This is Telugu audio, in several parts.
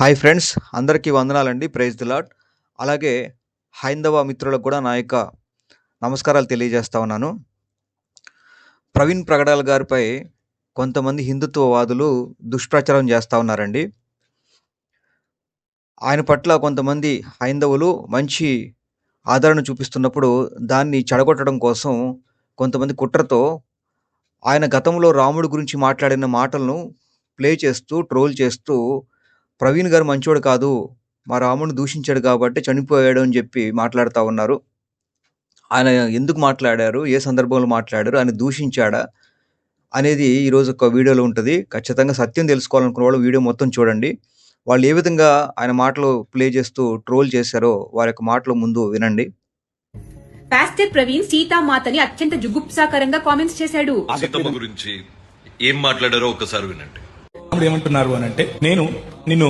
హాయ్ ఫ్రెండ్స్ అందరికీ వందనాలండి. ప్రైజ్ ది లాట్ అలాగే హైందవ మిత్రులకు కూడా నా యొక్క నమస్కారాలు తెలియజేస్తా ఉన్నాను. ప్రవీణ్ ప్రగడాల్ గారిపై కొంతమంది హిందుత్వవాదులు దుష్ప్రచారం చేస్తూ ఉన్నారండి. ఆయన పట్ల కొంతమంది హైందవులు మంచి ఆదరణ చూపిస్తున్నప్పుడు దాన్ని చెడగొట్టడం కోసం కొంతమంది కుట్రతో ఆయన గతంలో రాముడి గురించి మాట్లాడిన మాటలను ప్లే చేస్తూ ట్రోల్ చేస్తూ ప్రవీణ్ గారు మంచోడు కాదు మా రాముడిని దూషించాడు కాబట్టి చనిపోయాడు అని చెప్పి మాట్లాడుతూ ఉన్నారు. ఆయన ఎందుకు మాట్లాడారు? ఏ సందర్భంలో మాట్లాడారు? ఆయన దూషించాడా? అనేది ఈరోజు ఒక వీడియోలో ఉంటుంది. ఖచ్చితంగా సత్యం తెలుసుకోవాలనుకున్న వాళ్ళు వీడియో మొత్తం చూడండి. వాళ్ళు ఏ విధంగా ఆయన మాటలు ప్లే చేస్తూ ట్రోల్ చేశారో వారి యొక్క మాటలు ముందు వినండి. పాస్టర్ ప్రవీణ్ సీతామాతని అత్యంత జుగుప్సాకరంగా కామెంట్స్ చేశాడు. సీతమ్మ గురించి ఏం మాట్లాడారో ఒకసారి వినండి. రాముడు ఏమంటున్నారు అని అంటే నేను నిన్ను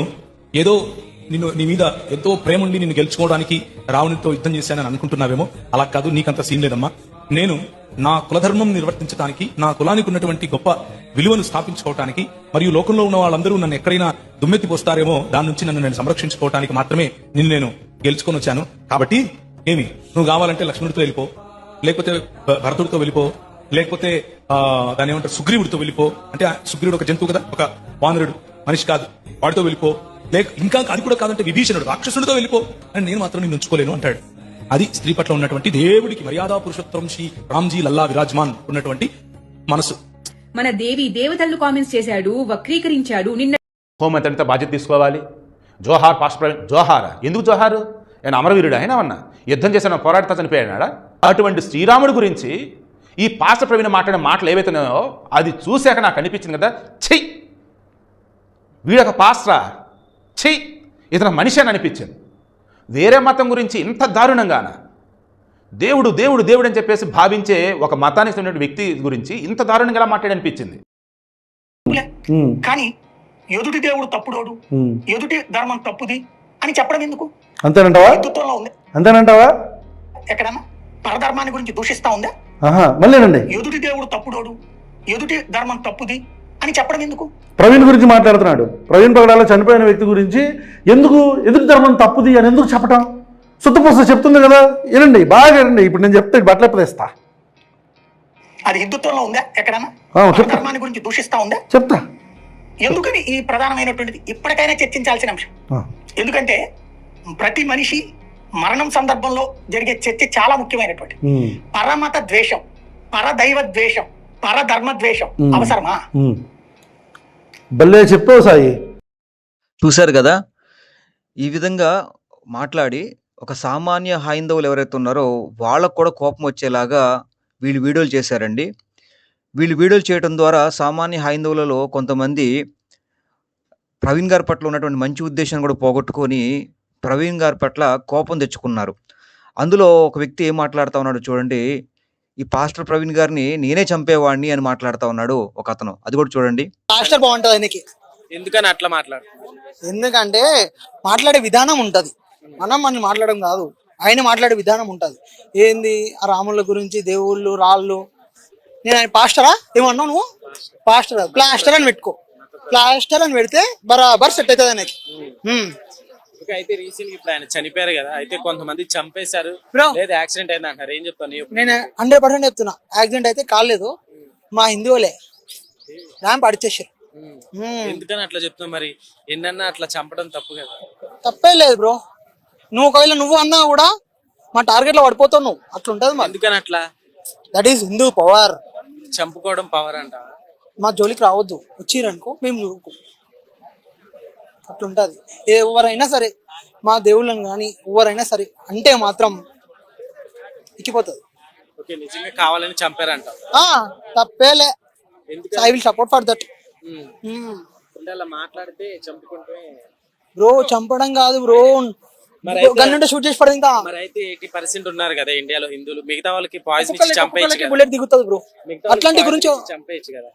ఏదో నిన్ను నీ మీద ఎంతో ప్రేమ ఉండి నిన్ను గెలుచుకోవడానికి రావణితో యుద్ధం చేశానని అనుకుంటున్నావేమో అలా కాదు నీకంత సీన్ లేదమ్మా. నేను నా కులధర్మం నిర్వర్తించడానికి నా కులానికి ఉన్నటువంటి గొప్ప విలువను స్థాపించుకోవడానికి మరియు లోకంలో ఉన్న వాళ్ళందరూ నన్ను ఎక్కడైనా దుమ్మెత్తి పోస్తారేమో దాని నుంచి నన్ను నేను సంరక్షించుకోవడానికి మాత్రమే నిన్ను నేను గెలుచుకొని వచ్చాను. కాబట్టి ఏమి నువ్వు కావాలంటే లక్ష్మణుడితో వెళ్ళిపో లేకపోతే భరతుడితో వెళ్ళిపో లేకపోతే ఆ, దాని ఏమంటారు సుగ్రీవుడితో వెళ్ళిపో. అంటే సుగ్రీవుడు ఒక జంతువు కదా ఒక వానరుడు మనిషి కాదు వాడితో వెళ్ళిపో. లేక ఇంకా అది కూడా కాదంటే విభీషణుడు రాక్షసుడితో వెళ్ళిపో. అని నేను మాత్రం నేను ఉంచుకోలేను అంటాడు. అది స్త్రీ పట్ల ఉన్నటువంటి దేవుడికి మర్యాద పురుషోత్తరం శ్రీ రామ్జీ లల్లా విరాజ్మాన్ ఉన్నటువంటి మనసు. మన దేవి దేవతలను కామెంట్స్ చేశాడు వక్రీకరించాడు నిన్న హోంమంత్రితో బాధ్యత తీసుకోవాలి. జోహార్ పాస్ట్ జోహారా? ఎందుకు జోహారు? ఆయన అమరవీరుడు? ఆయన అన్నా యుద్ధం చేసిన పోరాడితో చనిపోయాడా అటువంటి శ్రీరాముడి గురించి ఈ పాస్టర్ ప్రవీణ మాట్లాడిన మాటలు ఏవైతున్నాయో అది చూశాక నాకు అనిపించింది కదా చెయ్యి వీడొక పాస్టరా చెయ్యి ఇతను మనిషి అని అనిపించింది. వేరే మతం గురించి ఇంత దారుణంగాన? దేవుడు దేవుడు దేవుడు అని చెప్పేసి భావించే ఒక మతానికి చెందిన వ్యక్తి గురించి ఇంత దారుణంగా ఎలా మాట్లాడి అనిపించింది. కానీ ఎదుటి దేవుడు తప్పుడోడు ఎదుటి ధర్మం తప్పుది అని చెప్పడం ఎందుకు? అంతేనంటావా? హిందుత్వంలో ఉంది. అంతేనంటావా? ఎక్కడన్నా పరధర్మాన్ని గురించి దూషిస్తా ఉందా? మళ్ళీనండి ఎదుటి దేవుడు తప్పుడోడు ఎదుటి ధర్మం తప్పుది అని చెప్పడం ఎందుకు? ప్రవీణ్ గురించి మాట్లాడుతున్నాడు. ప్రవీణ్ పగడాల చనిపోయిన వ్యక్తి గురించి ఎందుకు ఎదురు ధర్మం తప్పుది అని ఎందుకు చెప్పటం? సుత్తపూస చెప్తుంది కదా. వినండి బాగా వినండి ఇప్పుడు నేను చెప్తే బట్టలు ఎప్పుడేస్తా అది హిందుత్వంలో ఉందా ఎక్కడన్నా. పరధర్మాన్ని గురించి దూషిస్తా ఉందా? చెప్తా. ఎందుకని ఈ ప్రధానమైనటువంటిది? ఇప్పటికైనా చర్చించాల్సిన అంశం. ఎందుకంటే ప్రతి మనిషి మరణం సందర్భంలో జరిగే చర్చ చాలా ముఖ్యమైనటువంటి. పరమత ద్వేషం పరదైవ ద్వేషం పరధర్మ ద్వేషం. అవసరమా. భలే చెప్పావు సాయి. చూశారు కదా? ఈ విధంగా మాట్లాడి ఒక సామాన్య హైందవులు ఎవరైతే ఉన్నారో వాళ్ళకు కూడా కోపం వచ్చేలాగా వీళ్ళు వీడియోలు చేశారండి. వీళ్ళు వీడియోలు చేయడం ద్వారా సామాన్య హైందవులలో కొంతమంది ప్రవీణ్ గారి పట్ల ఉన్నటువంటి మంచి ఉద్దేశాన్ని కూడా పోగొట్టుకొని ప్రవీణ్ గారి పట్ల కోపం తెచ్చుకున్నారు. అందులో ఒక వ్యక్తి ఏం మాట్లాడుతూ ఉన్నాడు చూడండి. ఈ పాస్టర్ ప్రవీణ్ గారిని నేనే చంపేవాడిని అని మాట్లాడుతూ ఉన్నాడు ఒక అతను. అది కూడా చూడండి. పాస్టర్ బాగుంటది ఆయనకి. ఎందుకని అట్లా మాట్లాడు? ఎందుకంటే మాట్లాడే విధానం ఉంటది. మనం మనం మాట్లాడడం కాదు. ఆయన మాట్లాడే విధానం ఉంటది. ఏంది? ఆ రాముల గురించి దేవుళ్ళు రాళ్ళు. నేను ఆయన పాస్టరా? ఏమన్నావు నువ్వు? పాస్టర్? ప్లాస్టర్ అని పెట్టుకో. ప్లాస్టర్ అని పెడితే బరాబర్ సెట్ అవుతుంది ఆయనకి. ఓకే, అయితే రీసెంట్గా ఇప్పుడు ఆయన చనిపోయారు కదా అయితే కొంతమంది చంపేశారు Bro. లేదా యాక్సిడెంట్ అయింది అంటారు ఏం చెప్తాను నీ opinion? నేను హండ్రెడ్ పర్సెంట్ చెప్తున్నా. యాక్సిడెంట్ అయితే కాలేదు. మా హిందువులే ర్యాంప్ అడిచేసారు. హ్మ్. ఎందుకని అట్లా చెప్తున్నావు మరి? ఎన్నన్నా అట్లా చంపడం తప్పు కదా. తప్పే లేదు బ్రో నువ్వు ఒకవేళ నువ్వు అన్నా కూడా మా టార్గెట్లో పడిపోతావు నువ్వు. అట్లా ఉంటది మరి. ఎందుకని అట్లా? దట్ ఈస్ హిందూ పవర్ చంపుకోవడం పవర్ అంట మా జోలికి రావద్దు. వచ్చిరనుకో మేము చూడుకో అట్లుంటది ఎవరైనా సరే మా దేవుళ్ళని కానీ ఎవరైనా సరే అంటే మాత్రం నిజంగా కావాలని చంపారంట తప్పేలే. I will support for that మాట్లాడితే చంపుకుంటే? బ్రో చంపడం కాదు బ్రో. గన్నుంటే షూట్ చేసి పడింది ఇంకా. మరి అయితే ఎయిటీ పర్సెంట్ ఉన్నారు కదా ఇండియాలో హిందువులు. మిగతా వాళ్ళకి పాయిజన్ బుల్లెట్ దిగుతుంది బ్రో. అట్లాంటి గురించి చంపేయచ్చు కదా.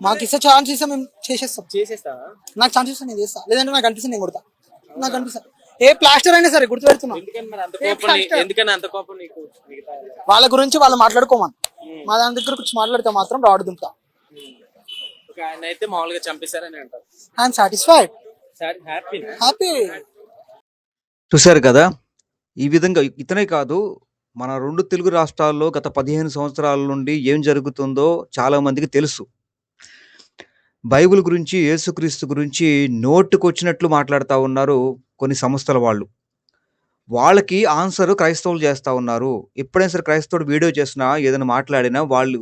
మాకు ఇస్తే ఛాన్స్ ఇస్తే మేము చేసేస్తాం. చేసేస్తావా? నాకు ఛాన్స్ ఇస్తే నేను చేస్తా. లేదంటే నాకు అనిపిస్తుంది నేను కొడతా. నాకు అనిపిస్తుంది ఏ ప్లాస్టర్ అయినా సరే గుర్తు పెడుతున్నా ఎందుకని మరి అంత కోపం నీ- ఎందుకని అంత కోపం నీకు? మిగతా వాళ్ళకి? వాళ్ళ గురించి వాళ్ళు మాట్లాడుకోమని. మా దాని దగ్గర వచ్చి మాట్లాడితే మాత్రం రాడు దుంపుతా ఒక ఆయన అయితే మామూలుగా చంపేశారని అంటారు. ఐఎమ్ సాటిస్ఫైడ్ హ్యాపీ హ్యాపీ చూశారు కదా ఈ విధంగా ఇతనే కాదు మన రెండు తెలుగు రాష్ట్రాల్లో గత పదిహేను సంవత్సరాల నుండి ఏం జరుగుతుందో చాలా మందికి తెలుసు. బైబిల్ గురించి యేసుక్రీస్తు గురించి నోటుకొచ్చినట్లు మాట్లాడుతూ ఉన్నారు కొన్ని సంస్థల వాళ్ళు. వాళ్ళకి ఆన్సర్ క్రైస్తవులు చేస్తూ ఉన్నారు. ఎప్పుడైనా సరే క్రైస్తవుడు వీడియో చేసినా ఏదైనా మాట్లాడినా వాళ్ళు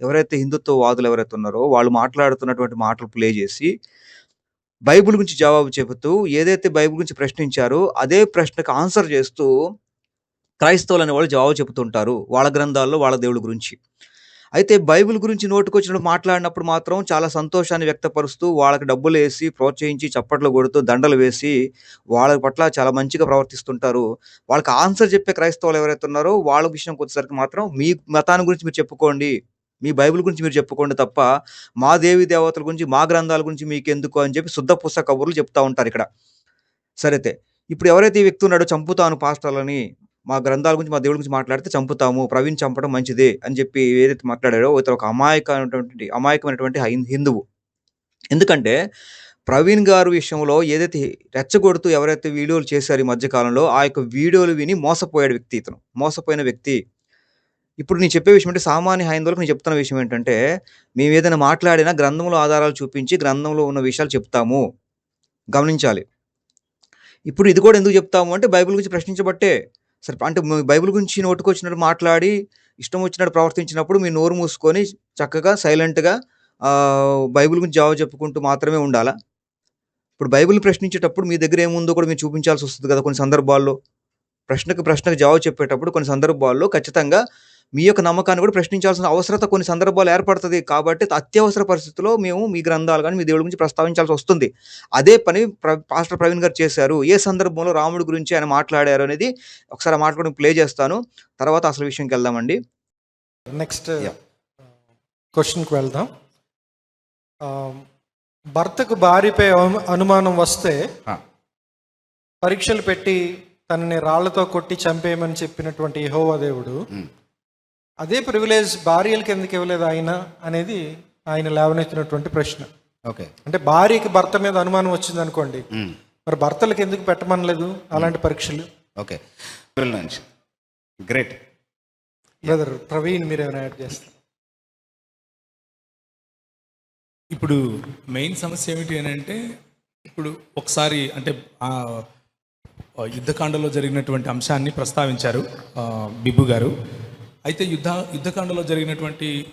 ఎవరైతే హిందుత్వ వాదులు ఎవరైతే ఉన్నారో వాళ్ళు మాట్లాడుతున్నటువంటి మాటలు ప్లే చేసి బైబిల్ గురించి జవాబు చెబుతూ ఏదైతే బైబిల్ గురించి ప్రశ్నించారో అదే ప్రశ్నకు ఆన్సర్ చేస్తూ క్రైస్తవులు అనే వాళ్ళు జవాబు చెబుతుంటారు వాళ్ళ గ్రంథాల్లో వాళ్ళ దేవుడి గురించి. అయితే బైబిల్ గురించి నోటుకొచ్చినప్పుడు మాట్లాడినప్పుడు మాత్రం చాలా సంతోషాన్ని వ్యక్తపరుస్తూ వాళ్ళకి డబ్బులు వేసి ప్రోత్సహించి చప్పట్లు కొడుతూ దండలు వేసి వాళ్ళ పట్ల చాలా మంచిగా ప్రవర్తిస్తుంటారు. వాళ్ళకి ఆన్సర్ చెప్పే క్రైస్తవులు ఎవరైతే ఉన్నారో వాళ్ళ విషయంకి వచ్చేసరికి మాత్రం మీ మతాన్ని గురించి మీరు చెప్పుకోండి. మీ బైబిల్ గురించి మీరు చెప్పుకోండి తప్ప మా దేవి దేవతల గురించి మా గ్రంథాల గురించి మీకు ఎందుకు అని చెప్పి శుద్ధ పుస్తక కబుర్లు చెప్తా ఉంటారు ఇక్కడ. సరైతే ఇప్పుడు ఎవరైతే ఈ వ్యక్తి ఉన్నాడో చంపుతాను పాస్టర్లని మా గ్రంథాల గురించి మా దేవుడి గురించి మాట్లాడితే చంపుతాము ప్రవీణ్ చంపడం మంచిదే అని చెప్పి ఏదైతే మాట్లాడారో ఇతను ఒక అమాయకమైనటువంటి అమాయకమైనటువంటి హిందువు. ఎందుకంటే ప్రవీణ్ గారు విషయంలో ఏదైతే రెచ్చగొడుతూ ఎవరైతే వీడియోలు చేశారు ఈ మధ్యకాలంలో ఆ యొక్క వీడియోలు విని మోసపోయాడు వ్యక్తి ఇతను. మోసపోయిన వ్యక్తి. ఇప్పుడు నేను చెప్పే విషయం అంటే సామాన్య హైందులకు నేను చెప్తున్న విషయం ఏంటంటే మేము ఏదైనా మాట్లాడినా గ్రంథంలో ఆధారాలు చూపించి గ్రంథంలో ఉన్న విషయాలు చెప్తాము. గమనించాలి. ఇప్పుడు ఇది కూడా ఎందుకు చెప్తాము అంటే బైబిల్ గురించి ప్రశ్నించబట్టే. సరే అంటే మీ బైబిల్ గురించి నోటుకొచ్చినట్టు మాట్లాడి ఇష్టం వచ్చినట్టు ప్రవర్తించినప్పుడు మీ నోరు మూసుకొని చక్కగా సైలెంట్గా బైబిల్ గురించి జవాబు చెప్పుకుంటూ మాత్రమే ఉండాలా? ఇప్పుడు బైబిల్ ప్రశ్నించేటప్పుడు మీ దగ్గర ఏముందో కూడా మీరు చూపించాల్సి వస్తుంది కదా కొన్ని సందర్భాల్లో. ప్రశ్నకు ప్రశ్నకు జవాబు చెప్పేటప్పుడు కొన్ని సందర్భాల్లో ఖచ్చితంగా మీ యొక్క నమ్మకాన్ని కూడా ప్రశ్నించాల్సిన అవసరత కొన్ని సందర్భాలు ఏర్పడుతుంది కాబట్టి అత్యవసర పరిస్థితుల్లో మేము మీ గ్రంథాలు కానీ మీ దేవుడి గురించి ప్రస్తావించాల్సి వస్తుంది. అదే పని ప్ర పాస్టర్ ప్రవీణ్ గారు చేశారు. ఏ సందర్భంలో రాముడి గురించి ఆయన మాట్లాడారు అనేది ఒకసారి ఆ మాట్లాడడం ప్లే చేస్తాను. తర్వాత అసలు విషయంకి వెళ్దామండి. నెక్స్ట్ క్వశ్చన్కి వెళ్దాం. ఆ, భర్తకు భార్యపై అను- అనుమానం వస్తే. పరీక్షలు పెట్టి తనని రాళ్ళతో కొట్టి చంపేయమని చెప్పినటువంటి యెహోవా దేవుడు మ్. అదే ప్రివిలేజ్ భార్యలకు ఎందుకు ఇవ్వలేదు ఆయన అనేది ఆయన లేవనెత్తినటువంటి ప్రశ్న. ఓకే. అంటే భార్యకి భర్త మీద అనుమానం వచ్చింది అనుకోండి. మరి భర్తలకు ఎందుకు పెట్టమనలేదు? అలాంటి పరీక్షలు? ఓకే. గ్రేట్ బ్రదర్ ప్రవీణ్ మీరు ఏమైనా యాడ్ చేస్తారు? ఇప్పుడు మెయిన్ సమస్య ఏమిటి అని అంటే ఇప్పుడు ఒకసారి అంటే యుద్ధకాండలో జరిగినటువంటి అంశాన్ని ప్రస్తావించారు బిబ్బు గారు. అయితే యుద్ధ యుద్ధకాండలో జరిగినటువంటి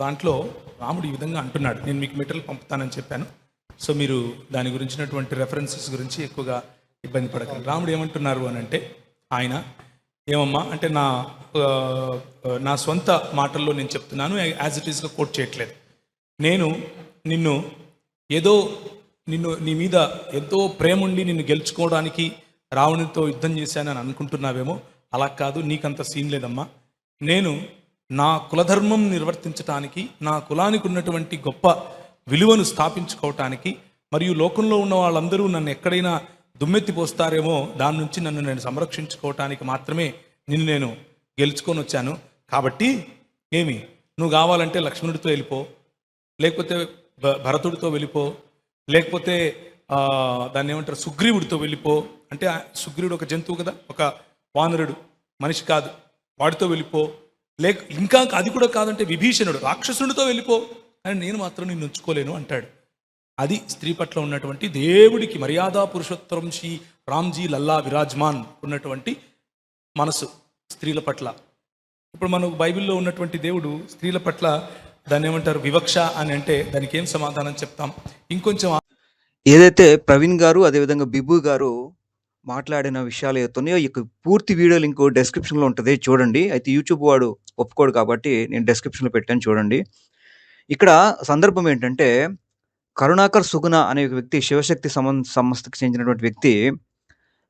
దాంట్లో రాముడు ఈ విధంగా అంటున్నాడు. నేను మీకు మెటీరియల్ పంపుతానని చెప్పాను. సో మీరు దాని గురించినటువంటి రెఫరెన్సెస్ గురించి ఎక్కువగా ఇబ్బంది పడకండి. రాముడు ఏమంటున్నారు అని అంటే ఆయన ఏమమ్మా అంటే నా నా సొంత మాటల్లో నేను చెప్తున్నాను యాజ్ ఇట్ ఈస్గా కోట్ చేయట్లేదు. నేను నిన్ను ఏదో నిన్ను నీ మీద ఎంతో ప్రేమ ఉండి నిన్ను గెలుచుకోవడానికి రావణితో యుద్ధం చేశానని అనుకుంటున్నావేమో? అలా కాదు నీకంత సీన్ లేదమ్మా. నేను నా కులధర్మం నిర్వర్తించటానికి నా కులానికి ఉన్నటువంటి గొప్ప విలువను స్థాపించుకోవటానికి మరియు లోకంలో ఉన్న వాళ్ళందరూ నన్ను ఎక్కడైనా దుమ్మెత్తి పోస్తారేమో దాని నుంచి నన్ను నేను సంరక్షించుకోవటానికి మాత్రమే నిన్ను నేను గెలుచుకొని వచ్చాను. కాబట్టి ఏమి? నువ్వు కావాలంటే లక్ష్మణుడితో వెళ్ళిపో లేకపోతే భ- భరతుడితో వెళ్ళిపో లేకపోతే దాన్ని ఏమంటారు సుగ్రీవుడితో వెళ్ళిపో. అంటే సుగ్రీవుడు ఒక జంతువు కదా ఒక వానరుడు మనిషి కాదు. వాడితో వెళ్ళిపో. లేక ఇంకా అది కూడా కాదంటే విభీషణుడు రాక్షసుడితో వెళ్ళిపో. అని నేను మాత్రం నిన్ను ఉంచుకోలేను అంటాడు. అది స్త్రీ పట్ల ఉన్నటువంటి దేవుడికి మర్యాద పురుషోత్తరం శ్రీ రామ్జీ లల్లా విరాజ్మాన్ ఉన్నటువంటి మనసు స్త్రీల పట్ల. ఇప్పుడు మనకు బైబిల్లో ఉన్నటువంటి దేవుడు స్త్రీల పట్ల దాన్ని ఏమంటారు వివక్ష అని అంటే దానికి ఏం సమాధానం చెప్తాం? ఇంకొంచెం ఏదైతే ప్రవీణ్ గారు అదేవిధంగా బిబు గారు మాట్లాడిన విషయాలు ఏతున్నాయో ఈ పూర్తి వీడియో లింక్ డెస్క్రిప్షన్లో ఉంటుంది చూడండి. అయితే యూట్యూబ్ వాడు ఒప్పుకోడు కాబట్టి నేను డెస్క్రిప్షన్లో పెట్టాను చూడండి. ఇక్కడ సందర్భం ఏంటంటే కరుణాకర్ సుగుణ అనే ఒక వ్యక్తి శివశక్తి సమ సంస్థకి చెందినటువంటి వ్యక్తి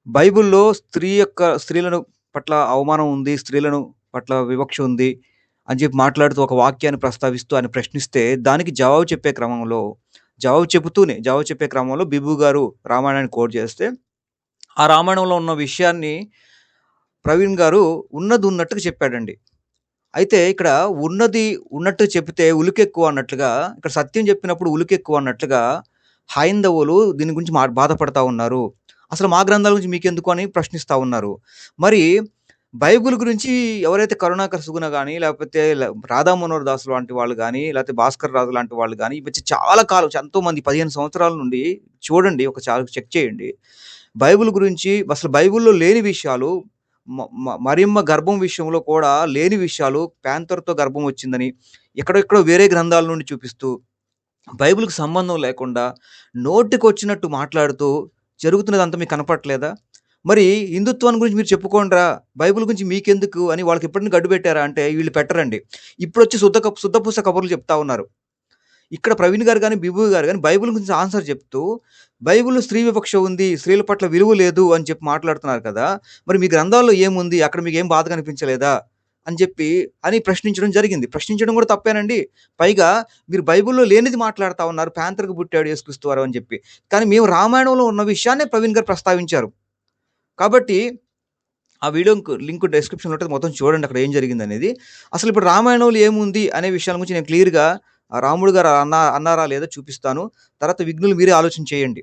బైబిల్లో స్త్రీ యొక్క స్త్రీలను పట్ల అవమానం ఉంది స్త్రీలను పట్ల వివక్ష ఉంది అని చెప్పి మాట్లాడుతూ ఒక వాక్యాన్ని ప్రస్తావిస్తూ ఆయన ప్రశ్నిస్తే దానికి జవాబు చెప్పే క్రమంలో జవాబు చెబుతూనే జవాబు చెప్పే క్రమంలో బిబు గారు రామాయణాన్ని కోట్ చేస్తే ఆ రామాయణంలో ఉన్న విషయాన్ని ప్రవీణ్ గారు ఉన్నది ఉన్నట్టుగా చెప్పాడండి. అయితే ఇక్కడ ఉన్నది ఉన్నట్టు చెప్తే ఉలికెక్కువ అన్నట్లుగా ఇక్కడ సత్యం చెప్పినప్పుడు ఉలికెక్కువ అన్నట్లుగా హైందవులు దీని గురించి మా బాధపడతా ఉన్నారు. అసలు మా గ్రంథాల గురించి మీకెందుకు అని ప్రశ్నిస్తూ ఉన్నారు. మరి బైబిల్ గురించి ఎవరైతే కరుణాకర్ సుగుణ కానీ లేకపోతే రాధా మనోహర్ దాస్ లాంటి వాళ్ళు కానీ లేకపోతే భాస్కర్ రాజు లాంటి వాళ్ళు కానీ వచ్చి చాలా కాలం ఎంతో మంది పదిహేను సంవత్సరాల నుండి చూడండి ఒక చాలా చెక్ చేయండి. బైబిల్ గురించి అసలు బైబిల్లో లేని విషయాలు మరిమ్మ గర్భం విషయంలో కూడా లేని విషయాలు ప్యాంతర్తో గర్భం వచ్చిందని ఎక్కడెక్కడో వేరే గ్రంథాల నుండి చూపిస్తూ బైబిల్కి సంబంధం లేకుండా నోటికి వచ్చినట్టు మాట్లాడుతూ జరుగుతున్నదంతా మీకు కనపట్లేదా మరి హిందుత్వాన్ని గురించి మీరు చెప్పుకోండిరా బైబిల్ గురించి మీకెందుకు అని వాళ్ళకి ఎప్పటిని గడ్డు పెట్టారా అంటే వీళ్ళు పెట్టరండి. ఇప్పుడు వచ్చి శుద్ధ కప్- శుద్ధ పుస్తక కబుర్లు చెప్తా ఉన్నారు. ఇక్కడ ప్రవీణ్ గారు కానీ బిబు గారు కానీ బైబిల్ గురించి ఆన్సర్ చెప్తూ బైబిల్లో స్త్రీ వివక్ష ఉంది స్త్రీల పట్ల విలువ లేదు అని చెప్పి మాట్లాడుతున్నారు కదా మరి మీ గ్రంథాల్లో ఏముంది? అక్కడ మీకు ఏం బాధ కనిపించలేదా? అని చెప్పి అని ప్రశ్నించడం జరిగింది. ప్రశ్నించడం కూడా తప్పేనండి. పైగా మీరు బైబిల్లో లేనిది మాట్లాడుతూ ఉన్నారు ప్యాంతర్కి పుట్టాడు యేసుక్రీస్తు వారు అని చెప్పి. కానీ మేము రామాయణంలో ఉన్న విషయాన్నే ప్రవీణ్ గారు ప్రస్తావించారు. కాబట్టి ఆ వీడియో లింక్ డిస్క్రిప్షన్లో ఉంటుంది. మొత్తం చూడండి అక్కడ ఏం జరిగింది అనేది అసలు ఇప్పుడు రామాయణంలో ఏముంది అనే విషయాల గురించి నేను క్లియర్గా రాముడు గారు అన్నా అన్నారా లేదా చూపిస్తాను. తర్వాత విఘ్నులు మీరే ఆలోచన చేయండి.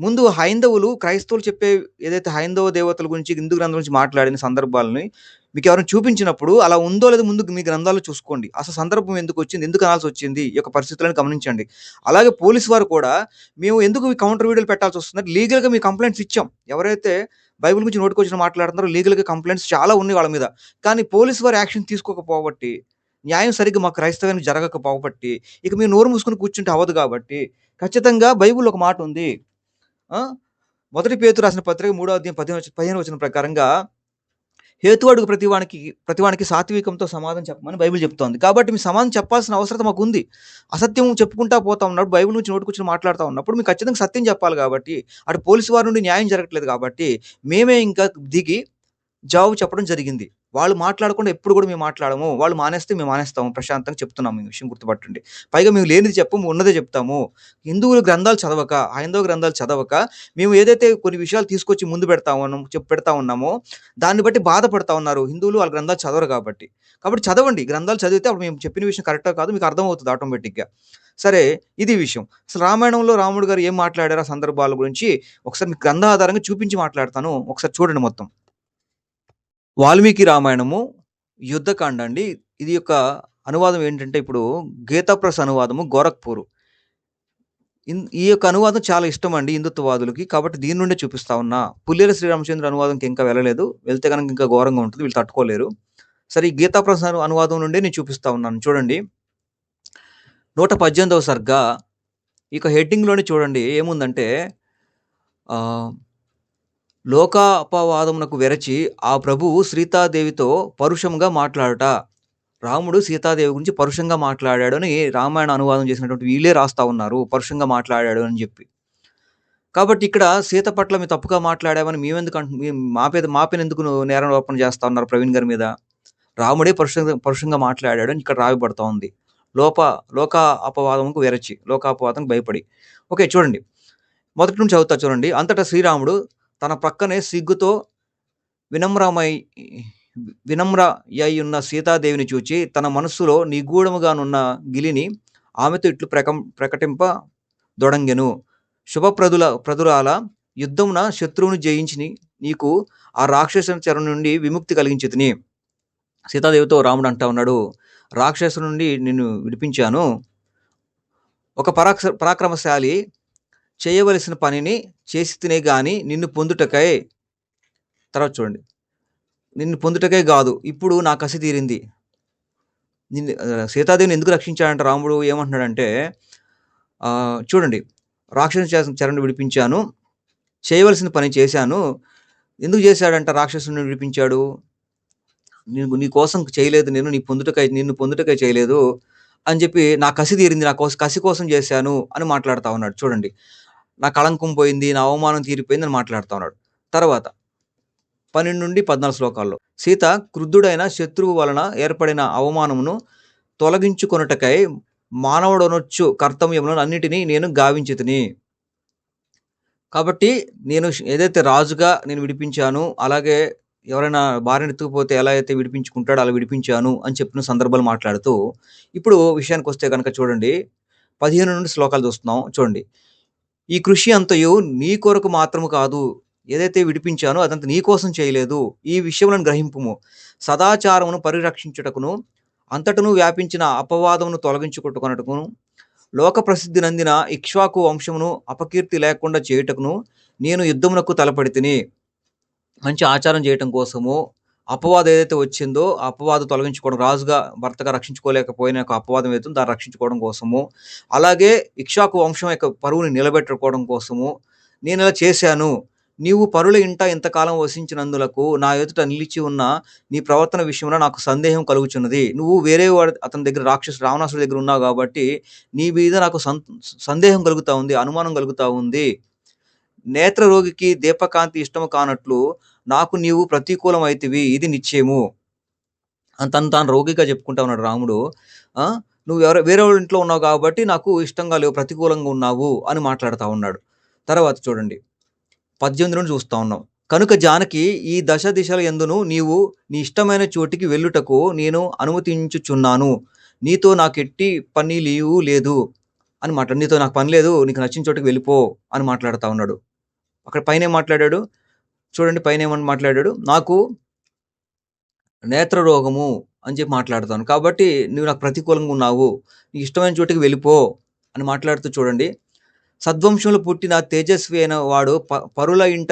ముందు హైందవులు క్రైస్తవులు చెప్పే ఏదైతే హైందవ దేవతల గురించి హిందూ గ్రంథం గురించి మాట్లాడిన సందర్భాలని మీకు ఎవరైనా చూపించినప్పుడు అలా ఉందో లేదో ముందు మీ గ్రంథాలు చూసుకోండి. అసలు సందర్భం ఎందుకు వచ్చింది? ఎందుకు అనాల్సి వచ్చింది? ఈ యొక్క పరిస్థితులను గమనించండి. అలాగే పోలీసు వారు కూడా మేము ఎందుకు మీ కౌంటర్ వీడియోలు పెట్టాల్సి వస్తుంది? లీగల్గా మీ కంప్లైంట్స్ ఇచ్చాం. ఎవరైతే బైబిల్ గురించి నోటుకొచ్చిన మాట్లాడుతున్నారో లీగల్గా కంప్లైంట్స్ చాలా ఉన్నాయి వాళ్ళ మీద. కానీ పోలీసు వారు యాక్షన్ తీసుకోకపోబట్టి న్యాయం సరిగ్గా మా క్రైస్తవానికి జరగకపోబట్టి ఇక మీరు నోరు మూసుకుని కూర్చుంటే అవ్వదు కాబట్టి ఖచ్చితంగా బైబిల్ ఒక మాట ఉంది. మొదటి పేతు రాసిన పత్రిక మూడో అధ్యాయం పదిహేను పదిహేను వచ్చిన ప్రకారంగా హేతు అడుగు ప్రతివానికి ప్రతివానికి సాత్వికంతో సమాధానం చెప్పమని బైబిల్ చెప్తోంది. కాబట్టి మీ సమాధానం చెప్పాల్సిన అవసరం మాకు ఉంది. అసత్యం చెప్పుకుంటా పోతా ఉన్నప్పుడు బైబిల్ నుంచి నోటుకొచ్చి మాట్లాడుతూ ఉన్నప్పుడు మీకు ఖచ్చితంగా సత్యం చెప్పాలి కాబట్టి అటు పోలీసు వారి నుండి న్యాయం జరగట్లేదు కాబట్టి మేమే ఇంకా దిగి జవాబు చెప్పడం జరిగింది. వాళ్ళు మాట్లాడకుండా ఎప్పుడు కూడా మేము మాట్లాడము. వాళ్ళు మానేస్తే మేము మానేస్తాము. ప్రశాంతంగా చెప్తున్నాము ఈ విషయం గుర్తుపట్టండి. పైగా మేము లేనిది చెప్పము ఉన్నదే చెప్తాము. హిందువుల గ్రంథాలు చదవక హైందవ గ్రంథాలు చదవక మేము ఏదైతే కొన్ని విషయాలు తీసుకొచ్చి ముందు పెడతా ఉన్నాము పెడతా ఉన్నామో దాన్ని బట్టి బాధపడతా ఉన్నారు. హిందువులు వాళ్ళ గ్రంథాలు చదవరు కాబట్టి. కాబట్టి చదవండి. గ్రంథాలు చదివితే అప్పుడు మేము చెప్పిన విషయం కరెక్టా కాదు మీకు అర్థమవుతుంది ఆటోమేటిక్గా. సరే ఇది విషయం. అసలు రామాయణంలో రాముడు గారు ఏం మాట్లాడారు ఆ సందర్భాల గురించి? ఒకసారి మీకు గ్రంథ ఆధారంగా చూపించి మాట్లాడతాను. ఒకసారి చూడండి మొత్తం. వాల్మీకి రామాయణము యుద్ధకాండ అండి ఇది యొక్క అనువాదం ఏంటంటే ఇప్పుడు గీతాప్రస్ అనువాదము గోరఖ్పూర్. ఇన్- ఈ యొక్క అనువాదం చాలా ఇష్టం అండి హిందుత్వవాదులకి. కాబట్టి దీని నుండే చూపిస్తా ఉన్నా. పుల్లేల శ్రీరామచంద్ర అనువాదంకి ఇంకా వెళ్ళలేదు. వెళ్తే కనుక ఇంకా ఘోరంగా ఉంటుంది. వీళ్ళు తట్టుకోలేరు. సరే ఈ గీతాప్రస అనువాదం నుండే నేను చూపిస్తా ఉన్నాను. చూడండి. నూట పద్దెనిమిదవ సర్గా. ఇక హెడ్డింగ్లోనే చూడండి. ఏముందంటే లోకాపవాదమునకు వెరచి ఆ ప్రభువు సీతాదేవితో పరుషంగా మాట్లాడట. రాముడు సీతాదేవి గురించి పరుషంగా మాట్లాడాడు అని రామాయణ అనువాదం చేసినటువంటి వీళ్ళే రాస్తా ఉన్నారు. పరుషంగా మాట్లాడాడు అని చెప్పి. కాబట్టి ఇక్కడ సీత పట్ల మీ తప్పుగా మాట్లాడామని మేమెందుకు అంటు మాపేనెందుకు మా పేద నేరారోపణ చేస్తా ఉన్నారు ప్రవీణ్ గారి మీద. రాముడే పరుషంగా పరుషంగా మాట్లాడాడు అని ఇక్కడ రాయబడతా ఉంది. లోప లోక అపవాదముకు వెరచి లోకాపవాదం భయపడి. ఓకే చూడండి. మొదటి నుంచి చదువుతా చూడండి. అంతటా శ్రీరాముడు తన ప్రక్కనే సిగ్గుతో వినమ్రమై వినమ్రయ్య ఉన్న సీతాదేవిని చూచి తన మనస్సులో నిగూఢముగానున్న గిలిని ఆమెతో ఇట్లు ప్రకం ప్రకటింప దొడంగెను. శుభప్రదుల ప్రదురాల యుద్ధమున శత్రువును జయించి నీకు ఆ రాక్షసుని చెర నుండి విముక్తి కలిగించి తిని సీతాదేవితో రాముడు అంటా ఉన్నాడు రాక్షసు నుండి నిన్ను విడిపించాను. ఒక పరాక్ష పరాక్రమశాలి చేయవలసిన పనిని చేసి తినే కానీ నిన్ను పొందుటకై తర్వాత చూడండి. నిన్ను పొందుటకే కాదు ఇప్పుడు నా కసి తీరింది. నిన్ను సీతాదేవిని ఎందుకు రక్షించాడంటే రాముడు? ఏమంటున్నాడంటే చూడండి రాక్షసు చేసిన చరణ్ విడిపించాను చేయవలసిన పని చేశాను. ఎందుకు చేశాడంట రాక్షసుని విడిపించాడు? నీకు నీ కోసం చేయలేదు నేను నీ పొందుటకై నిన్ను పొందుటకై చేయలేదు అని చెప్పి నా కసి తీరింది నా కోసం కసి కోసం చేశాను అని మాట్లాడుతూ ఉన్నాడు. చూడండి నా కళంకం పోయింది నా అవమానం తీరిపోయింది అని మాట్లాడుతూ ఉన్నాడు. తర్వాత పన్నెండు నుండి పద్నాలుగు శ్లోకాల్లో సీత క్రుద్ధుడైన శత్రువు వలన ఏర్పడిన అవమానమును తొలగించుకొనుటకై మానవుడనొచ్చు కర్తవ్యములను అన్నిటినీ నేను గావించితిని. కాబట్టి నేను ఏదైతే రాజుగా నేను విడిపించాను అలాగే ఎవరైనా భార్యను ఎత్తుకుపోతే ఎలా అయితే విడిపించుకుంటాడో అలా విడిపించాను అని చెప్పిన సందర్భాలు మాట్లాడుతూ ఇప్పుడు విషయానికి వస్తే కనుక చూడండి పదిహేను నుండి శ్లోకాలు చూస్తున్నాం చూడండి. ఈ కృషి అంతయు నీ కొరకు మాత్రము కాదు. ఏదైతే విడిపించానో అదంతా నీ కోసం చేయలేదు. ఈ విషయములను గ్రహింపుము. సదాచారమును పరిరక్షించుటకును అంతటను వ్యాపించిన అపవాదమును తొలగించుకొట్టుకొనటకును లోక ప్రసిద్ధి నందిన ఇక్ష్వాకు వంశమును అపకీర్తి లేకుండా చేయుటకును నేను యుద్ధమునకు తలపడి మంచి ఆచారం చేయటం కోసము అపవాదం ఏదైతే వచ్చిందో అపవాదం తొలగించుకోవడం రాజుగా భర్తగా రక్షించుకోలేకపోయిన యొక్క అపవాదం ఏదైతే దాన్ని రక్షించుకోవడం కోసము. అలాగే ఇక్షాకు వంశం యొక్క పరువుని నిలబెట్టుకోవడం కోసము. నేను ఇలా చేశాను. నీవు పరుల ఇంట ఇంతకాలం వసించినందులకు నా ఎదుట నిలిచి ఉన్న నీ ప్రవర్తన విషయంలో నాకు సందేహం కలుగుచున్నది. నువ్వు వేరే వాడి అతని దగ్గర రాక్షసు రావణాసుడి దగ్గర ఉన్నావు కాబట్టి నీ మీద నాకు సం- సందేహం కలుగుతూ ఉంది అనుమానం కలుగుతూ ఉంది. నేత్ర రోగికి దీపకాంతి ఇష్టము కానట్లు నాకు నీవు ప్రతికూలం అయితేవి ఇది నిశ్చయము. అని తను తాను రోగిగా చెప్పుకుంటా ఉన్నాడు రాముడు. నువ్వు ఎవరు వేరే వాళ్ళ ఇంట్లో ఉన్నావు కాబట్టి నాకు ఇష్టంగా లేవు ప్రతికూలంగా ఉన్నావు అని మాట్లాడుతూ ఉన్నాడు. తర్వాత చూడండి. పద్దెనిమిది నుండి చూస్తూ ఉన్నాం. కనుక జానకి ఈ దశ దిశల ఎందును నీవు నీ ఇష్టమైన చోటికి వెళ్ళుటకు నేను అనుమతించుచున్నాను. నీతో నాకు ఎట్టి పని లీవు లేదు అని మాట్లాడు నీతో నాకు పని లేదు నీకు నచ్చిన చోటుకి వెళ్ళిపో అని మాట్లాడుతూ ఉన్నాడు. అక్కడ పైన మాట్లాడాడు? చూడండి పైన ఏమని మాట్లాడాడు? నాకు నేత్ర రోగము అని చెప్పి మాట్లాడతాను. కాబట్టి నువ్వు నాకు ప్రతికూలంగా ఉన్నావు. నీకు ఇష్టమైన చోటికి వెళ్ళిపో అని మాట్లాడుతూ చూడండి. సద్వంశంలో పుట్టిన తేజస్వి అయిన వాడు ప- పరుల ఇంట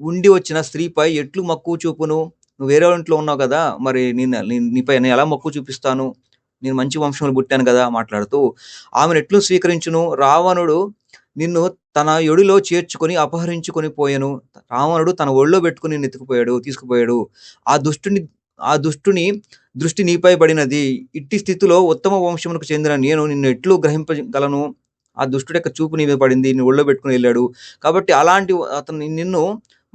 ఉండి వచ్చిన స్త్రీపై ఎట్లు మక్కువ చూపును? నువ్వు వేరే ఇంట్లో ఉన్నావు కదా మరి నేను నీపై నేను ఎలా మక్కువ చూపిస్తాను? నేను మంచి వంశంలో పుట్టాను కదా మాట్లాడుతూ. ఆమెను ఎట్లు స్వీకరించును? రావణుడు నిన్ను తన యొడిలో చేర్చుకొని అపహరించుకొని పోయాను. రావణుడు తన ఒళ్ళో పెట్టుకుని నిన్ను ఎత్తుకుపోయాడు తీసుకుపోయాడు. ఆ దుష్టుని ఆ దుష్టుని దృష్టి నీపై పడినది. ఇట్టి స్థితిలో ఉత్తమ వంశమునకు చెందిన నేను నిన్ను ఎట్లు గ్రహింపగలను? ఆ దుష్టుడు యొక్క చూపు నీ మీద పడింది. నిన్ను ఒళ్ళో పెట్టుకుని వెళ్ళాడు. కాబట్టి అలాంటి అతను నిన్ను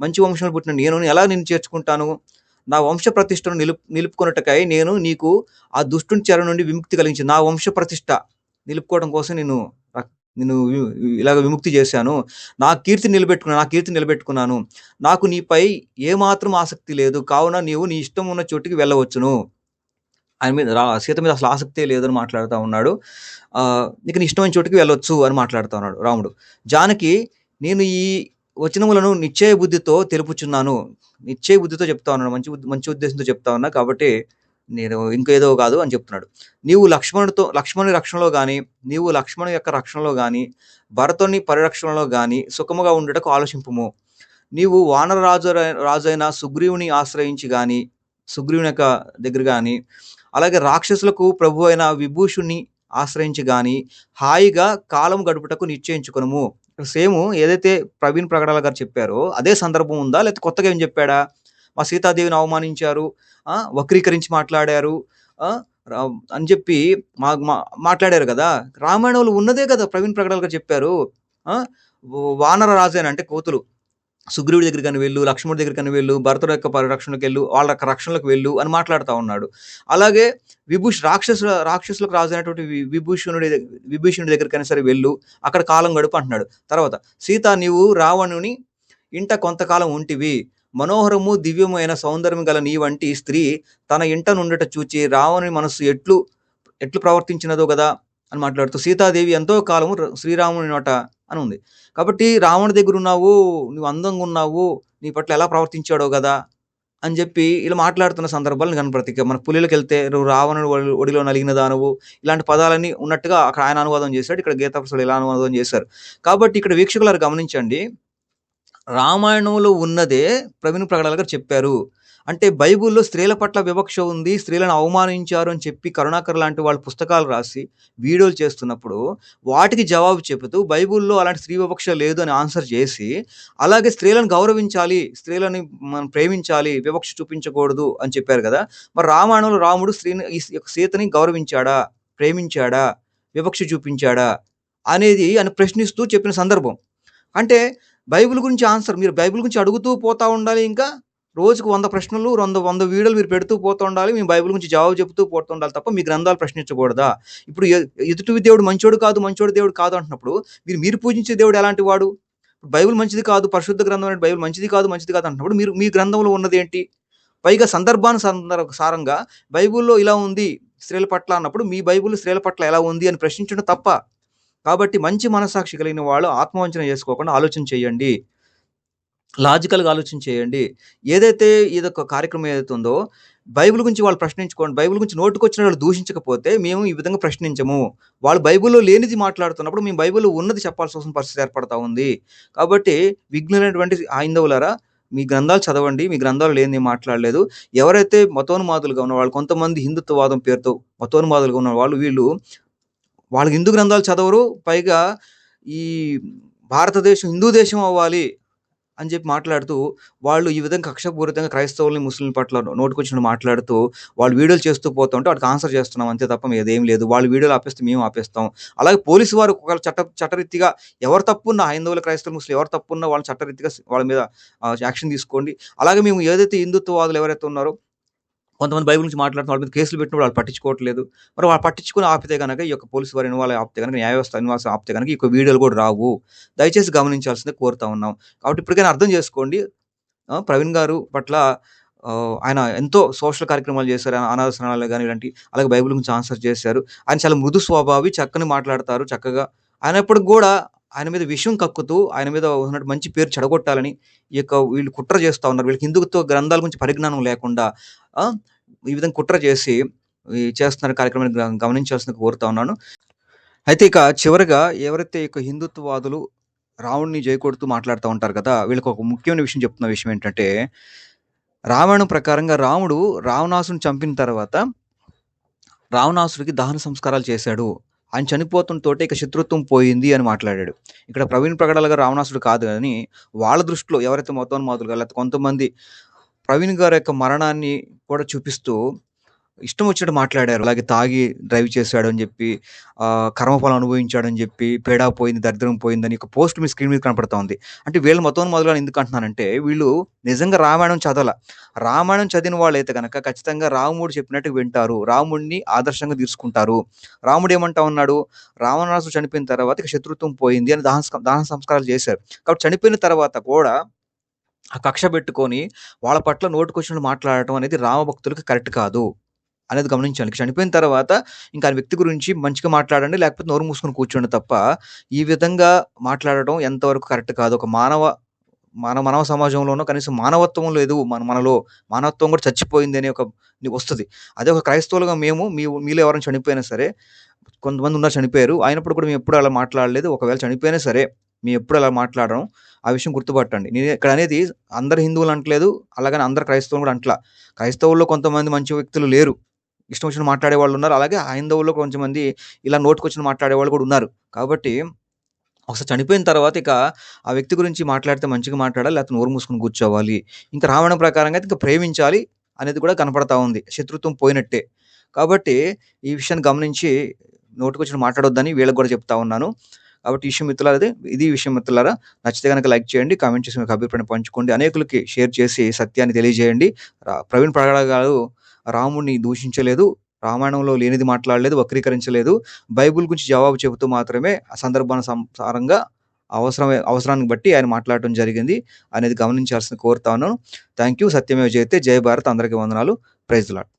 మంచి వంశంలో పుట్టిన నేను ఎలా నిన్ను చేర్చుకుంటాను? నా వంశ ప్రతిష్టను నిలుపు నిలుపుకొనుటకై నేను నీకు ఆ దుష్టుని చెర నుండి విముక్తి కలిగించి నా వంశ ప్రతిష్ట నిలుపుకోవడం కోసం నేను నేను వి- ఇలాగ విముక్తి చేశాను. నా కీర్తి నిలబెట్టుకున్నాను నా కీర్తి నిలబెట్టుకున్నాను. నాకు నీపై ఏమాత్రం ఆసక్తి లేదు. కావున నీవు నీ ఇష్టం ఉన్న చోటికి వెళ్ళవచ్చును. ఆయన మీద రా సీత మీద అసలు ఆసక్తే లేదని మాట్లాడుతూ ఉన్నాడు. నీకు నీ ఇష్టమైన చోటికి వెళ్ళొచ్చు అని మాట్లాడుతూ ఉన్నాడు రాముడు. జానకి నేను ఈ వచనములను నిశ్చయ బుద్ధితో తెలుపుచున్నాను. నిశ్చయ బుద్ధితో చెప్తా ఉన్నాను మంచి మంచి ఉద్దేశంతో చెప్తా ఉన్నా కాబట్టి నేను ఇంకేదో కాదు అని చెప్తున్నాడు. నీవు లక్ష్మణుడితో లక్ష్మణుని రక్షణలో కానీ నీవు లక్ష్మణు యొక్క రక్షణలో కానీ భరతుని పరిరక్షణలో కానీ సుఖముగా ఉండటకు ఆలోచింపుము. నీవు వానర రాజు రాజైన సుగ్రీవుని ఆశ్రయించి కానీ సుగ్రీవుని యొక్క దగ్గర కానీ అలాగే రాక్షసులకు ప్రభు అయిన విభూషుణ్ణి ఆశ్రయించి కానీ హాయిగా కాలం గడుపుటకు నిశ్చయించుకునము. సేమ్ ఏదైతే ప్రవీణ్ ప్రగడాల గారు చెప్పారో అదే సందర్భం ఉందా? లేకపోతే కొత్తగా ఏం చెప్పాడా? మా సీతాదేవిని అవమానించారు వక్రీకరించి మాట్లాడారు అని చెప్పి మా మాట్లాడారు కదా. రామాయణంలో ఉన్నదే కదా ప్రవీణ్ ప్రగడాల గారు చెప్పారు. వానర రాజేన అంటే కోతులు. సుగ్రీవుడి దగ్గరికి కానీ వెళ్ళు లక్ష్మణుడి దగ్గరికి కానీ వెళ్ళు భరతుడు యొక్క పరిరక్షణకు వెళ్ళు వాళ్ళ యొక్క రక్షణలకు వెళ్ళు అని మాట్లాడుతూ ఉన్నాడు. అలాగే విభూష్ రాక్షసు రాక్షసులకు రాజైనటువంటి విభూషణుడి విభీషణుడి దగ్గరికైనా సరే వెళ్ళు అక్కడ కాలం గడుపు అంటున్నాడు. తర్వాత సీత నీవు రావణుని ఇంట కొంతకాలం ఉంటివి మనోహరము దివ్యమైన సౌందర్యం గల నీ వంటి స్త్రీ తన ఇంట నుండట చూచి రావణుని మనస్సు ఎట్లు ఎట్లు ప్రవర్తించినదో కదా అని మాట్లాడుతూ సీతాదేవి ఎంతో కాలము శ్రీరాముని నోట అని ఉంది. కాబట్టి రావణ దగ్గర ఉన్నావు నువ్వు అందంగా ఉన్నావు నీ పట్ల ఎలా ప్రవర్తించాడో కదా అని చెప్పి ఇలా మాట్లాడుతున్న సందర్భాలు కనపడతాయి. మన పులిలోకి వెళ్తే రావణుడు ఒడిలో నలిగిన దానవు ఇలాంటి పదాలన్నీ ఉన్నట్టుగా అక్కడ ఆయన అనువాదం చేశాడు. ఇక్కడ గీతాప్రసాద్ ఇలా అనువాదం చేశారు. కాబట్టి ఇక్కడ వీక్షకులారు గమనించండి రామాయణంలో ఉన్నదే ప్రవీణ్ ప్రగడాల గారు చెప్పారు. అంటే బైబిల్లో స్త్రీల పట్ల వివక్ష ఉంది స్త్రీలను అవమానించారు అని చెప్పి కరుణాకర్ లాంటి వాళ్ళ పుస్తకాలు రాసి వీడియోలు చేస్తున్నప్పుడు వాటికి జవాబు చెబుతూ బైబిల్లో అలాంటి స్త్రీ వివక్ష లేదు అని ఆన్సర్ చేసి అలాగే స్త్రీలను గౌరవించాలి స్త్రీలని మనం ప్రేమించాలి వివక్ష చూపించకూడదు అని చెప్పారు కదా. మరి రామాయణంలో రాముడు స్త్రీని ఈ సీతని గౌరవించాడా ప్రేమించాడా వివక్ష చూపించాడా అనేది అని ప్రశ్నిస్తూ చెప్పిన సందర్భం. అంటే బైబిల్ గురించి ఆన్సర్ మీరు బైబిల్ గురించి అడుగుతూ పోతూ ఉండాలి ఇంకా? రోజుకు వంద ప్రశ్నలు వంద వంద వీడియోలు మీరు పెడుతూ పోతూ ఉండాలి మీ బైబిల్ గురించి జవాబు చెబుతూ పోతూ ఉండాలి తప్ప మీ గ్రంథాలు ప్రశ్నించకూడదా? ఇప్పుడు ఎ- ఎదుటి దేవుడు మంచోడు కాదు మంచోడు దేవుడు కాదు అంటున్నప్పుడు మీరు మీరు పూజించే దేవుడు ఎలాంటి వాడు? బైబిల్ మంచిది కాదు పరిశుద్ధ గ్రంథం అనేది బైబిల్ మంచిది కాదు మంచిది కాదు అంటున్నప్పుడు మీరు మీ గ్రంథంలో ఉన్నది ఏంటి? పైగా సందర్భాను సందర్భ సారంగా బైబిల్లో ఇలా ఉంది స్త్రీల పట్ల అన్నప్పుడు మీ బైబిల్ స్త్రీల పట్ల ఎలా ఉంది అని ప్రశ్నించడం తప్ప కాబట్టి మంచి మనస్సాక్షి కలిగిన వాళ్ళు ఆత్మవంచన చేసుకోకుండా ఆలోచన చేయండి. లాజికల్గా ఆలోచన చేయండి. ఏదైతే ఇదొక కార్యక్రమం ఏదైతే ఉందో బైబిల్ గురించి వాళ్ళు ప్రశ్నించుకోండి. బైబిల్ గురించి నోటుకొచ్చిన వాళ్ళు దూషించకపోతే మేము ఈ విధంగా ప్రశ్నించము. వాళ్ళు బైబిల్లో లేనిది మాట్లాడుతున్నప్పుడు మేము బైబిల్లో ఉన్నది చెప్పాల్సి వస్తున్న పరిస్థితి ఏర్పడతా ఉంది. కాబట్టి విఘ్నులైనటువంటి హైందవులారా మీ గ్రంథాలు చదవండి. మీ గ్రంథాలు లేనిది మాట్లాడలేదు. ఎవరైతే మతోన్మాదులుగా ఉన్న వాళ్ళు కొంతమంది హిందుత్వవాదం పేరుతో మతోన్మాదులుగా ఉన్న వాళ్ళు వీళ్ళు వాళ్ళకి హిందూ గ్రంథాలు చదవరు పైగా ఈ భారతదేశం హిందూ దేశం అవ్వాలి అని చెప్పి మాట్లాడుతూ వాళ్ళు ఈ విధంగా కక్షపూరితంగా క్రైస్తవుల్ని ముస్లింల పట్ల నోటుకొచ్చిన మాట్లాడుతూ వాళ్ళు వీడియోలు చేస్తూ పోతుంటే వాటికి ఆన్సర్ చేస్తున్నాం అంతే తప్ప ఏదేం లేదు. వాళ్ళు వీడియోలు ఆపేస్తే మేము ఆపేస్తాం. అలాగే పోలీసు వారు ఒకవేళ చట్ట చట్టరీతిగా ఎవరు తప్పున్న హైందవులు క్రైస్తవులు ముస్లిం ఎవరు తప్పున్నా వాళ్ళు చట్టరీతిగా వాళ్ళ మీద యాక్షన్ తీసుకోండి. అలాగే మేము ఏదైతే హిందుత్వవాదులు ఎవరైతే ఉన్నారో కొంతమంది బైబిల్ నుంచి మాట్లాడుతున్న వాళ్ళ మీద కేసులు పెట్టినప్పుడు వాళ్ళు పట్టించుకోవట్లేదు. మరి వాళ్ళు పట్టించుకుని ఆపితే కనుక ఈ యొక్క పోలీసు వారి ఇన్వాల్వ్ ఆపితే కనుక న్యాయ వ్యవస్థ ఇన్వాల్వ్ ఆపితే కనుక ఈ యొక్క వీడియోలు కూడా రావు. దయచేసి గమనించాల్సిందే కోరుతా ఉన్నాం. కాబట్టి ఇప్పటికైనా అర్థం చేసుకోండి. ప్రవీణ్ గారు పట్ల ఆయన ఎంతో సోషల్ కార్యక్రమాలు చేశారు. ఆయన అనాథ స్నానాలు కానీ ఇలాంటి అలాగే బైబిల్ గురించి ఆన్సర్ చేశారు. ఆయన చాలా మృదు స్వభావి చక్కని మాట్లాడతారు చక్కగా. ఆయన ఎప్పటికి కూడా ఆయన మీద విషయం కక్కుతూ ఆయన మీద ఉన్నట్టు మంచి పేరు చెడగొట్టాలని ఈ యొక్క వీళ్ళు కుట్ర చేస్తూ ఉన్నారు. వీళ్ళకి హిందుత్వ గ్రంథాల గురించి పరిజ్ఞానం లేకుండా ఈ విధంగా కుట్ర చేసి చేస్తున్న కార్యక్రమాన్ని గమనించాల్సిన కోరుతా ఉన్నాను. అయితే ఇక చివరిగా ఎవరైతే ఇక హిందుత్వవాదులు రావణ్ణి జయకొడుతూ మాట్లాడుతూ ఉంటారు కదా వీళ్ళకి ఒక ముఖ్యమైన విషయం చెప్తున్న విషయం ఏంటంటే రామాయణం ప్రకారంగా రాముడు రావణాసుని చంపిన తర్వాత రావణాసుడికి దహన సంస్కారాలు చేశాడు. ఆయన చనిపోతుంటోటే ఇక శత్రుత్వం పోయింది అని మాట్లాడాడు. ఇక్కడ ప్రవీణ్ ప్రగడాలుగా రావణాసుడు కాదు కానీ వాళ్ళ దృష్టిలో ఎవరైతే మతోన్మాదులుగా లేకపోతే కొంతమంది ప్రవీణ్ గారి యొక్క మరణాన్ని కూడా చూపిస్తూ ఇష్టం వచ్చినట్టు మాట్లాడారు. అలాగే తాగి డ్రైవ్ చేశాడు అని చెప్పి కర్మఫలం అనుభవించాడు అని చెప్పి పేడా పోయింది దరిద్రం పోయిందని ఒక పోస్ట్ మీ స్క్రీన్ మీద కనపడతా ఉంది అంటే వీళ్ళు మతం మొదలు ఎందుకు అంటున్నానంటే వీళ్ళు నిజంగా రామాయణం చదవాల. రామాయణం చదివిన వాళ్ళు అయితే కనుక ఖచ్చితంగా రాముడు చెప్పినట్టు వింటారు. రాముడిని ఆదర్శంగా తీసుకుంటారు. రాముడు ఏమంటా ఉన్నాడు? రావణాసుడు చనిపోయిన తర్వాత ఇక శత్రుత్వం పోయింది అని దాహ సం- సంస్కారాలు చేశారు. కాబట్టి చనిపోయిన తర్వాత కూడా ఆ కక్ష పెట్టుకొని వాళ్ళ పట్ల నోటుకొచ్చినట్టు మాట్లాడటం అనేది రామభక్తులకు కరెక్ట్ కాదు. అనేది గమనించాలి. చనిపోయిన తర్వాత ఇంకా ఆ వ్యక్తి గురించి మంచిగా మాట్లాడండి లేకపోతే నోరు మూసుకొని కూర్చోండి తప్ప ఈ విధంగా మాట్లాడడం ఎంతవరకు కరెక్ట్ కాదు. ఒక మానవ మన మానవ సమాజంలోనో కనీసం మానవత్వం లేదు మన మనలో మానవత్వం కూడా చచ్చిపోయింది అనే ఒక వస్తుంది. అదే ఒక క్రైస్తవులుగా మేము మీ మీలో ఎవరైనా చనిపోయినా సరే కొంతమంది ఉన్నారు చనిపోయారు అయినప్పుడు కూడా మేము ఎప్పుడు అలా మాట్లాడలేదు. ఒకవేళ చనిపోయినా సరే మేము ఎప్పుడు అలా మాట్లాడడం ఆ విషయం గుర్తుపట్టండి. నేను ఇక్కడ అనేది అందరు హిందువులు అంటలేదు అలాగని అందరు క్రైస్తవులు కూడా అంటలా. క్రైస్తవుల్లో కొంతమంది మంచి వ్యక్తులు లేరు. ఇష్టం వచ్చిన మాట్లాడే వాళ్ళు ఉన్నారు. అలాగే హైందవుల్లో కొంతమంది ఇలా నోటుకొచ్చిన మాట్లాడే వాళ్ళు కూడా ఉన్నారు. కాబట్టి ఒకసారి చనిపోయిన తర్వాత ఇక ఆ వ్యక్తి గురించి మాట్లాడితే మంచిగా మాట్లాడాలి లేకపోతే నోరు మూసుకొని కూర్చోవాలి. ఇంకా రావడం ప్రకారంగా అయితే ఇంకా ప్రేమించాలి అనేది కూడా కనపడతా ఉంది. శత్రుత్వం పోయినట్టే. కాబట్టి ఈ విషయాన్ని గమనించి నోటుకొచ్చిన మాట్లాడొద్దని వీళ్ళకి కూడా చెప్తా ఉన్నాను. కాబట్టి విషయం మిత్రులారా ఇది విషయం మిత్రులారా నచ్చితే కనుక లైక్ చేయండి కామెంట్ చేసి మీకు అభిప్రాయం పంచుకోండి. అనేకులకి షేర్ చేసి సత్యాన్ని తెలియజేయండి. ప్రవీణ్ ప్రగడ గారు రాముని దూషించలేదు రామాయణంలో లేనిది మాట్లాడలేదు వక్రీకరించలేదు. బైబుల్ గురించి జవాబు చెబుతూ మాత్రమే ఆ సందర్భానుసారంగా అవసరమే అవసరాన్ని బట్టి ఆయన మాట్లాడటం జరిగింది అనేది గమనించాల్సిన కోరుతాను. థ్యాంక్ యూ సత్యమేవ జయతే. జయ భారత్. అందరికీ వందనాలు. Praise lot